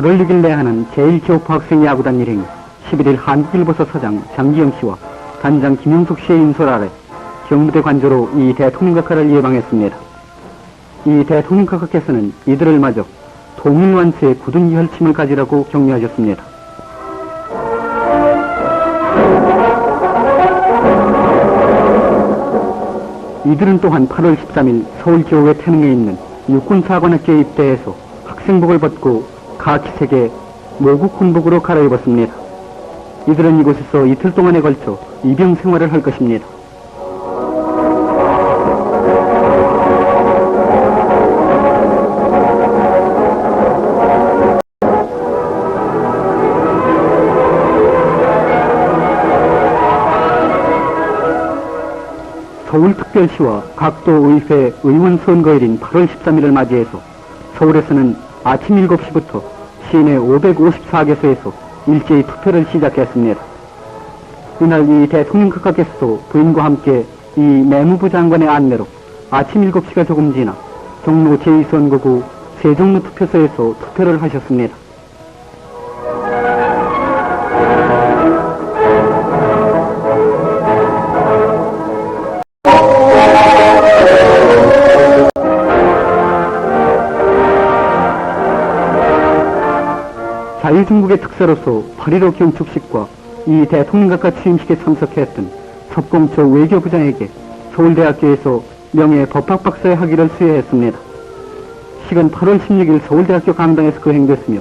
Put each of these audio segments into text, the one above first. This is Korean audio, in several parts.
8월 6일 내하는 제1교포 학생 야구단 일행이 11일 한국일보서 서장 장기영 씨와 단장 김용숙 씨의 인솔 아래 경무대 관저로 이 대통령 각하를 예방했습니다. 이 대통령 각하께서는 이들을 마저 통일완수의 굳은 혈침을 가지라고 격려하셨습니다. 이들은 또한 8월 13일 서울교회 태능에 있는 육군사관학교에 입대해서 학생복을 벗고 카키색의 모국 군복으로 갈아입었습니다. 이들은 이곳에서 이틀 동안에 걸쳐 입영 생활을 할 것입니다. 서울특별시와 각도 의회 의원 선거일인 8월 13일을 맞이해서 서울에서는 아침 7시부터 시내 554개소에서 일제히 투표를 시작했습니다. 이날 이 대통령 각하께서도 부인과 함께 이 내무부 장관의 안내로 아침 7시가 조금 지나 종로 제2선거구 세종로 투표소에서 투표를 하셨습니다. 중국의 특사로서 8.15 경축식과 이 대통령각과 취임식에 참석했던 석공초 외교부장에게 서울대학교에서 명예 법학박사의 학위를 수여했습니다. 식은 8월 16일 서울대학교 강당에서 거행됐으며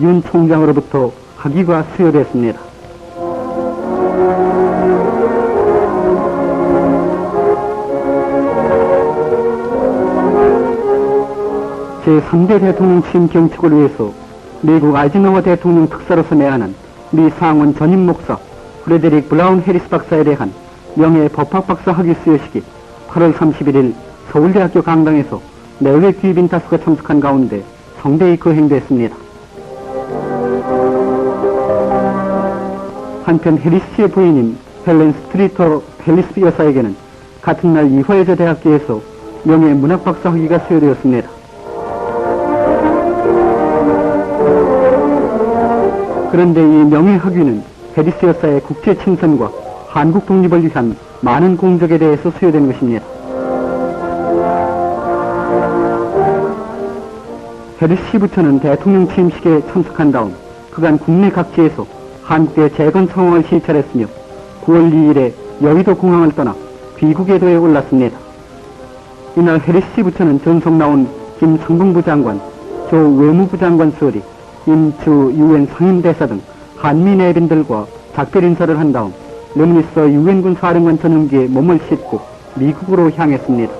윤 총장으로부터 학위가 수여됐습니다. 제3대 대통령 취임 경축을 위해서 미국 아이즈너워 대통령 특사로서 내한한 미 상원 전임 목사 프레데릭 브라운 해리스 박사에 대한 명예 법학 박사 학위 수여식이 8월 31일 서울대학교 강당에서 내외 귀빈 다수가 참석한 가운데 성대히 거행됐습니다. 한편 해리스 씨의 부인인 헬렌 스트리터 헬리스 여사에게는 같은 날 이화여자 대학교에서 명예 문학 박사 학위가 수여되었습니다. 그런데 이 명예학위는 해리스 여사의 국제 친선과 한국 독립을 위한 많은 공적에 대해서 수여된 것입니다. 해리스 씨부터는 대통령 취임식에 참석한 다음 그간 국내 각지에서 한국의 재건 상황을 실찰했으며 9월 2일에 여의도 공항을 떠나 귀국에도에 올랐습니다. 이날 해리스 씨부터는 전속 나온 김상봉 부 장관, 조 외무부 장관 수열이 임주 유엔 상임대사 등 한미 내빈들과 작별 인사를 한 다음 르미니스 유엔군 사령관 전용기에 몸을 싣고 미국으로 향했습니다.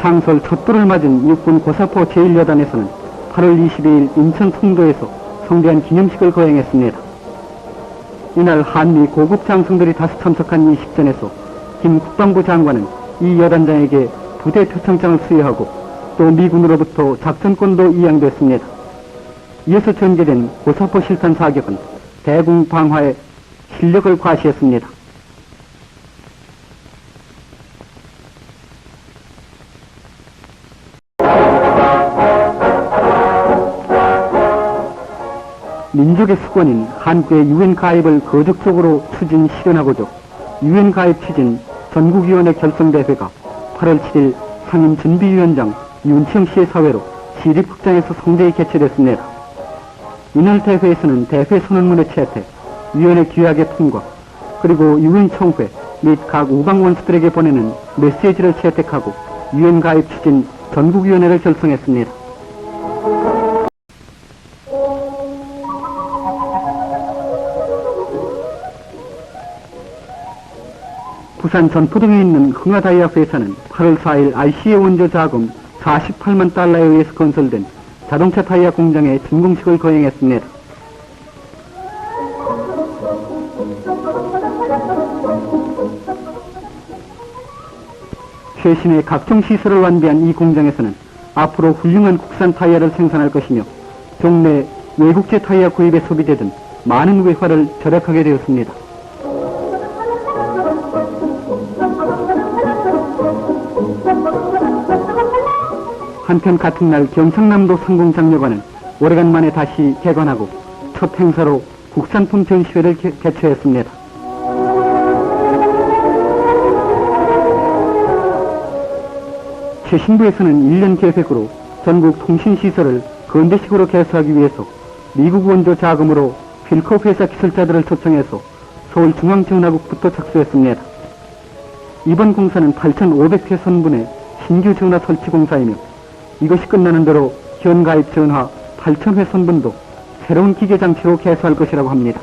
상설 첫돌을 맞은 육군 고사포 제1여단에서는 8월 22일 인천 송도에서 성대한 기념식을 거행했습니다. 이날 한미 고급 장성들이 다수 참석한 이 식전에서 김 국방부 장관은 이 여단장에게 부대 표창장을 수여하고 또 미군으로부터 작전권도 이양됐습니다. 이어서 전개된 고사포 실탄 사격은 대공 방화의 실력을 과시했습니다. 민족의 수권인 한국의 유엔 가입을 거적적으로 추진 실현하고자 유엔 가입 추진 전국위원회 결성대회가 8월 7일 상임 준비위원장 윤치영 씨의 사회로 시립극장에서 성대히 개최됐습니다. 이날 대회에서는 대회 선언문을 채택, 위원회 규약의 통과, 그리고 유엔 총회 및 각 우방 원수들에게 보내는 메시지를 채택하고 유엔 가입 추진 전국위원회를 결성했습니다. 부산 전포동에 있는 흥화다이아크 회사는 8월 4일 IC의 원조 자금 48만 달러에 의해서 건설된 자동차 타이어 공장의 준공식을 거행했습니다. 최신의 각종 시설을 완비한 이 공장에서는 앞으로 훌륭한 국산 타이어를 생산할 것이며 국내 외국제 타이어 구입에 소비되던 많은 외화를 절약하게 되었습니다. 한편 같은 날 경상남도 성공장려관은 오래간만에 다시 개관하고 첫 행사로 국산품 전시회를 개, 개최했습니다. 최신부에서는 1년 계획으로 전국 통신시설을 건대식으로 개소하기 위해서 미국 원조 자금으로 필컵 회사 기술자들을 초청해서 서울중앙지원화국부터 착수했습니다. 이번 공사는 8,500회 선분의 신규 전화 설치 공사이며 이것이 끝나는 대로 현 가입 전화 8,000회 선분도 새로운 기계 장치로 개소할 것이라고 합니다.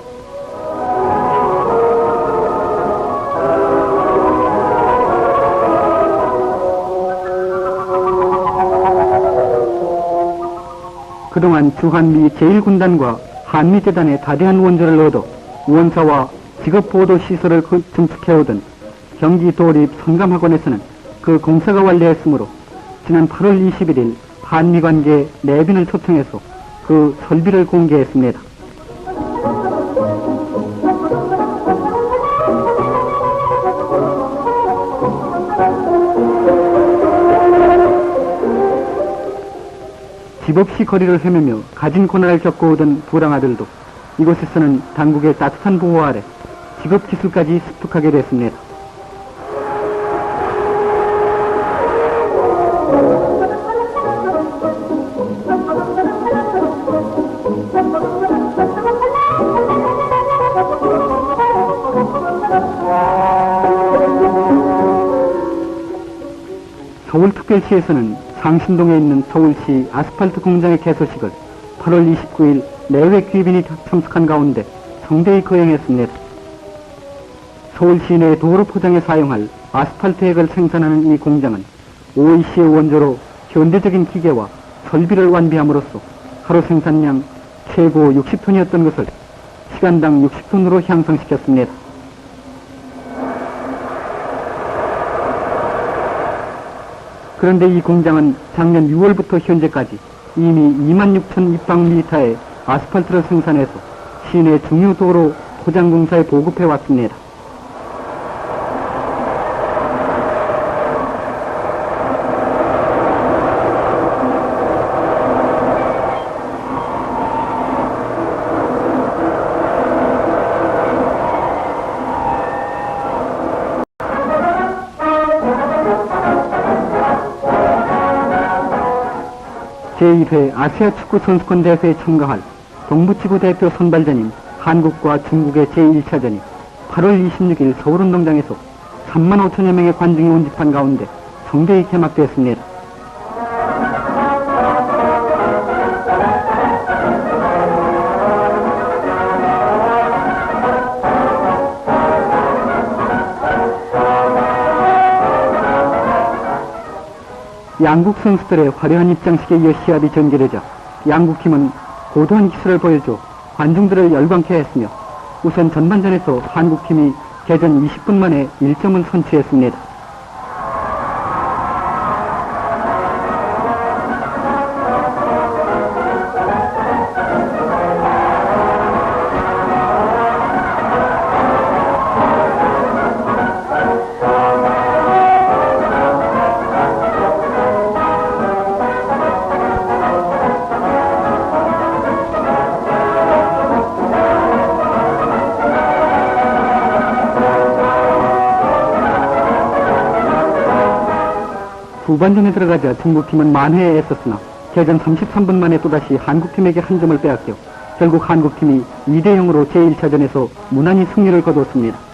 그동안 주한미 제1군단과 한미재단의 다대한 원조를 얻어 원사와 직업보도 시설을 그- 증축해오던 경기 도립 성감학원에서는 그 공사가 완료했으므로 지난 8월 21일 한미 관계 내빈을 초청해서 그 설비를 공개했습니다. 집 없이 거리를 헤매며 가진 고난을 겪어오던 부랑아들도 이곳에서는 당국의 따뜻한 보호 아래 직업 기술까지 습득하게 됐습니다. 서울특별시에서는 상신동에 있는 서울시 아스팔트 공장의 개소식을 8월 29일 내외 귀빈이 참석한 가운데 성대히 거행했습니다. 서울 시내 도로 포장에 사용할 아스팔트 액을 생산하는 이 공장은 OEC의 원조로 현대적인 기계와 설비를 완비함으로써 하루 생산량 최고 60톤이었던 것을 시간당 60톤으로 향상시켰습니다. 그런데 이 공장은 작년 6월부터 현재까지 이미 2만 6천 입방미터의 아스팔트를 생산해서 시내 중요 도로 포장 공사에 보급해 왔습니다. 제1회 아시아 축구 선수권 대회에 참가할 동부지구 대표 선발전인 한국과 중국의 제1차전이 8월 26일 서울운동장에서 3만 5천여 명의 관중이 운집한 가운데 성대히 개막되었습니다. 양국 선수들의 화려한 입장식에 이어 시합이 전개되자 양국팀은 고도한 기술을 보여줘 관중들을 열광케 했으며 우선 전반전에서 한국팀이 개전 20분 만에 1점을 선취했습니다. 후반전에 들어가자 중국팀은 만회에 애썼으나 개전 33분 만에 또다시 한국팀에게 한 점을 빼앗겨 결국 한국팀이 2대 0으로 제1차전에서 무난히 승리를 거두었습니다.